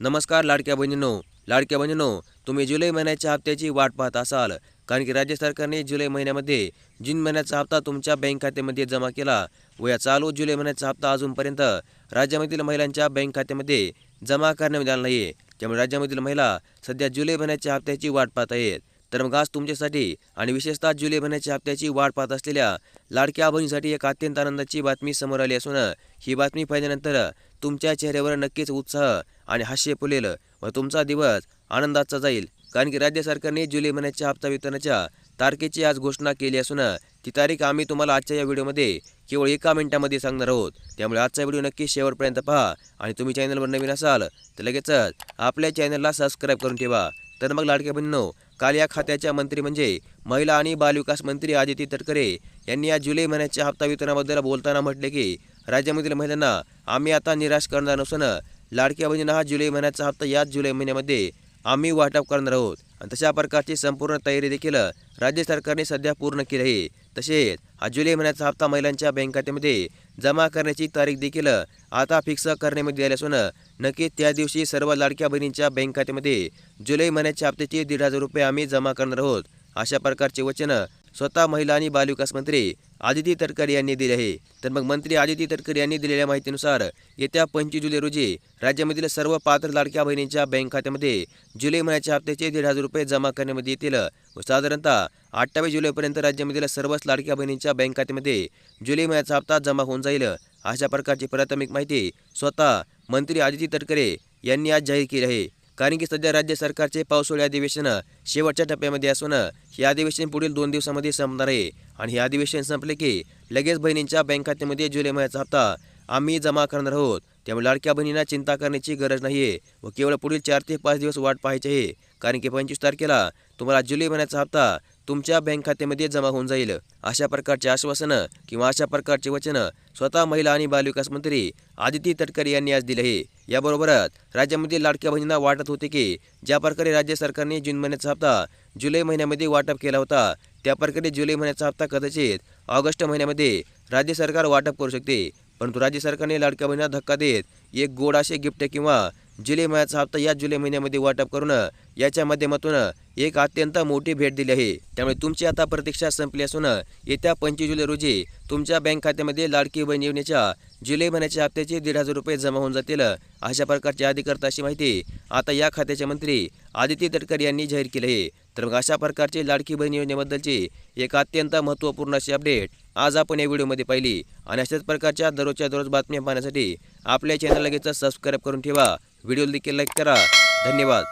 नमस्कार लाडक्या बहिणींनो लाडक्या बहिणींनो तुम्ही जुलै महिन्याच्या हप्त्याची वाट पाहत असाल. कारण की राज्य सरकारने जुलै महिन्यामध्ये जून महिन्याचा हप्ता तुमच्या बँक खात्यामध्ये जमा केला व या चालू जुलै महिन्याचा हप्ता अजूनपर्यंत राज्यामधील महिलांच्या बँक खात्यामध्ये जमा करण्यात आला नाही त्यामुळे राज्यामधील महिला सध्या जुलै महिन्याच्या हप्त्याची वाट पाहत आहेत. तर मग आज तुमच्यासाठी आणि विशेषतः जुलै महिन्याच्या हप्त्याची वाट पाहत असलेल्या लाडक्या बहिणीसाठी एक अत्यंत आनंदाची बातमी समोर आली असून ही बातमी पाहिल्यानंतर तुमच्या चेहऱ्यावर नक्कीच उत्साह आणि हास्य फुलेलं. व तुमचा दिवस आनंदाचा जाईल. कारण की राज्य सरकारने जुलै महिन्याच्या हप्ता वितरणाच्या तारखेची आज घोषणा केली असून ती तारीख आम्ही तुम्हाला आजच्या या व्हिडिओमध्ये केवळ एका मिनिटामध्ये सांगणार आहोत. त्यामुळे आजचा व्हिडिओ नक्की शेवटपर्यंत पहा आणि तुम्ही चॅनलवर नवीन असाल तर लगेचच आपल्या चॅनलला सबस्क्राईब करून ठेवा. तर मग लाडक्या बहिणींनो काल या खात्याच्या मंत्री म्हणजे महिला आणि बालविकास मंत्री आदिती तटकरे यांनी या जुलै महिन्याच्या हप्ता वितरणाबद्दल बोलताना म्हटले की राज्यामधील महिलांना आम्ही आता निराश करणार नसून लाडक्या बहिणींना हा जुलै महिन्याचा हप्ता याच जुलै महिन्यामध्ये आम्ही वाटप करणार आहोत. आणि तशा प्रकारची संपूर्ण तयारी देखील राज्य सरकारने सध्या पूर्ण केली आहे. तसेच हा जुलै महिन्याचा हप्ता महिलांच्या बँक खात्यामध्ये जमा करण्याची तारीख देखील आता फिक्स करण्यामध्ये आली असून नक्कीच त्या दिवशी सर्व लाडक्या बहिणींच्या बँक खात्यामध्ये जुलै महिन्याच्या हप्त्याचे दीड हजार रुपये आम्ही जमा करणार आहोत. अशा प्रकारचे वचन स्वतः महिला आणि बालविकास मंत्री आदिती तटकरे यांनी दिले आहे. तर मग मंत्री आदिती तटकरे यांनी दिलेल्या माहितीनुसार येत्या पंचवीस जुलै रोजी राज्यामधील सर्व पात्र लाडक्या बहिणींच्या बँक खात्यामध्ये जुलै महिन्याच्या हप्त्याचे दीड हजार रुपये जमा करण्यामध्ये येतील व साधारणतः अठ्ठावीस जुलैपर्यंत राज्यामधील सर्वच लाडक्या बहिणींच्या बँक खात्यामध्ये जुलै महिन्याचा हप्ता जमा होऊन जाईल. अशा प्रकारची प्राथमिक माहिती स्वतः मंत्री आदिती तटकरे यांनी आज जाहीर केली आहे. कारण की सध्या राज्य सरकारचे पावसाळी अधिवेशन शेवटच्या टप्प्यामध्ये असून हे अधिवेशन पुढील दोन दिवसामध्ये संपणार आहे. आणि हे अधिवेशन संपले की लगेच बहिणींच्या बँक खात्यामध्ये जुलै महिन्याचा हप्ता आम्ही जमा करणार आहोत. त्यामुळे लाडक्या बहिणींना चिंता करण्याची गरज नाही आहे व केवळ पुढील चार ते पाच दिवस वाट पाहायची आहे. कारण की पंचवीस तारखेला तुम्हाला जुलै महिन्याचा हप्ता तुमच्या बँक खात्यामध्ये जमा होऊन जाईल. अशा प्रकारचे आश्वासनं किंवा अशा प्रकारचे वचनं स्वतः महिला आणि बालविकास मंत्री आदिती तटकरे यांनी आज दिले आहे. याबरोबरच राज्यामध्ये लाडक्या बहिणींना वाटत होते की ज्या प्रकारे राज्य सरकारने जून महिन्याचा हप्ता जुलै महिन्यामध्ये वाटप केला होता त्या प्रकारे जुलै महिन्याचा हप्ता कदाचित ऑगस्ट महिन्यामध्ये राज्य सरकार वाटप करू शकते. परंतु राज्य सरकारने लाडक्या बहिणींना धक्का देत एक गोड असे गिफ्ट किंवा जुलै महिन्याचा हप्ता या जुलै महिन्यामध्ये वाटप करून याच्या माध्यमातून एक अत्यंत मोठी भेट दिली आहे. त्यामुळे तुमची आता प्रतीक्षा संपली असून येत्या पंचवीस जुलै रोजी तुमच्या बँक खात्यामध्ये लाडकी बहीण योजनेच्या जुलै महिन्याच्या हप्त्याचे दीड हजार रुपये जमा होऊन जातील अशा प्रकारची अधिकृत अशी माहिती आता या खात्याचे मंत्री आदित्य तटकरे यांनी जाहीर केली आहे. तर मग अशा प्रकारची लाडकी बहीण योजनेबद्दलची एक अत्यंत महत्त्वपूर्ण अशी अपडेट आज आपण या व्हिडिओमध्ये पाहिली. आणि अशाच प्रकारच्या दररोजच्या दररोज बातम्या पाहण्यासाठी आपल्या चॅनल लगेच सबस्क्राईब करून ठेवा. व्हिडिओ देखील लाईक करा. धन्यवाद.